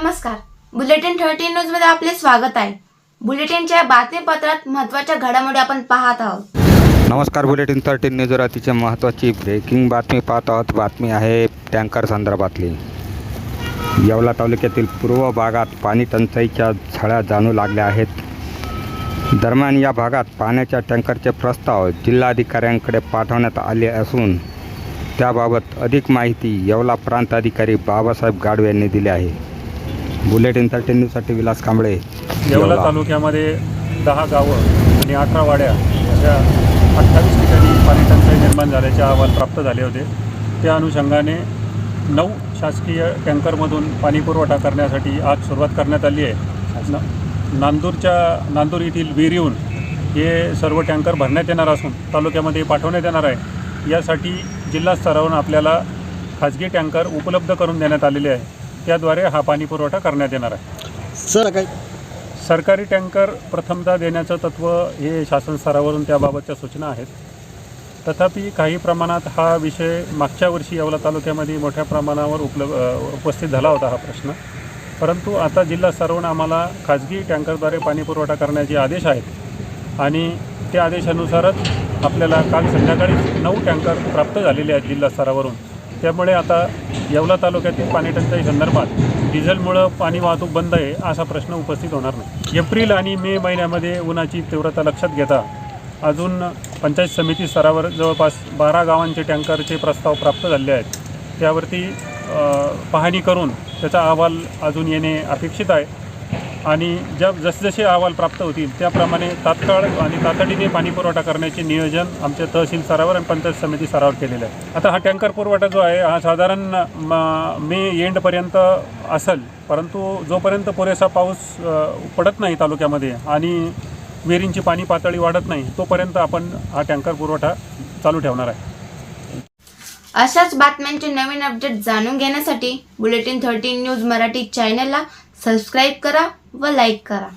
Bulletin thirteen न्यूजमध्ये आपले स्वागत आहे. बुलेटिनच्या बातमीपत्रात महत्त्वाच्या घडामोडी आपण पाहत आहोत. नमस्कार बुलेटिन थर्टीन न्यूज अतिशय महत्त्वाची ब्रेकिंग बातमी पाहत आहोत. बातमी आहे टँकर संदर्भातली. येवला तालुक्यातील पूर्व भागात पाणी टंचाईच्या झळ्या जाणू लागल्या आहेत. दरम्यान या भागात पाण्याच्या टँकरचे प्रस्ताव जिल्हाधिकाऱ्यांकडे पाठवण्यात आले असून त्याबाबत अधिक माहिती येवला प्रांत अधिकारी बाबासाहेब गाडवे यांनी दिली आहे. बुलेटिन थर्टीन न्यूजसाठी विलास कांबळे येवला तालुक्यामध्ये दहा गावं आणि अठरा वाड्या अशा अठ्ठावीस ठिकाणी पाणी टंचाई निर्माण झाल्याचे अहवाल प्राप्त झाले होते. त्या अनुषंगाने नऊ शासकीय टँकरमधून पाणी पुरवठा करण्यासाठी आज सुरुवात करण्यात आली आहे. न नांदूरच्या नांदूर येथील विहिरीहून हे सर्व टँकर भरण्यात येणार असून तालुक्यामध्ये पाठवण्यात येणार आहे. यासाठी जिल्हा स्तरावरून आपल्याला खाजगी टँकर उपलब्ध करून देण्यात आलेले आहे. त्याद्वारे हा पाणी पुरवठा करण्यात येणार आहे. सर काय? सरकारी टँकर प्रथमतः देण्याचं तत्त्व हे शासन स्तरावरून त्याबाबतच्या सूचना आहेत. तथापि काही प्रमाणात हा विषय मागच्या वर्षी येवला तालुक्यामध्ये मोठ्या प्रमाणावर उपलब्ध उपस्थित झाला होता हा प्रश्न. परंतु आता जिल्हा स्तरावरून आम्हाला खाजगी टँकरद्वारे पाणी पुरवठा करण्याचे आदेश आहेत आणि त्या आदेशानुसारच आपल्याला काल संध्याकाळी नऊ टँकर प्राप्त झालेले आहेत जिल्हा स्तरावरून. त्यामुळे आता येवला तालुक्यातील पाणी टंचाई संदर्भात डिझेलमुळं पाणी वाहतूक बंद आहे असा प्रश्न उपस्थित होणार नाही. एप्रिल आणि मे महिन्यामध्ये उन्हाची तीव्रता लक्षात घेता अजून पंचायत समिती स्तरावर जवळपास बारा गावांचे टँकरचे प्रस्ताव प्राप्त झाले आहेत. त्यावरती पाहणी करून त्याचा अहवाल अजून येणे अपेक्षित आहे. आणि ज्या जसजसे अहवाल प्राप्त होतील त्याप्रमाणे तात्काळ आणि तातडीने पाणी पुरवठा करण्याचे नियोजन आमच्या तहसील स्तरावर आणि पंचायत समिती स्तरावर केलेलं आहे. आता हा टँकर पुरवठा जो आहे हा साधारण म- मे एंडपर्यंत असेल परंतु जोपर्यंत पुरेसा पाऊस पडत नाही तालुक्यामध्ये आणि विहिरींची पाणी पातळी वाढत नाही तोपर्यंत आपण हा टँकर पुरवठा चालू ठेवणार आहे. अशाच बातम्यांचे नवीन अपडेट जाणून घेण्यासाठी बुलेटिन थर्टीन न्यूज मराठी चॅनलला सबस्क्राईब करा. व लाईक करा.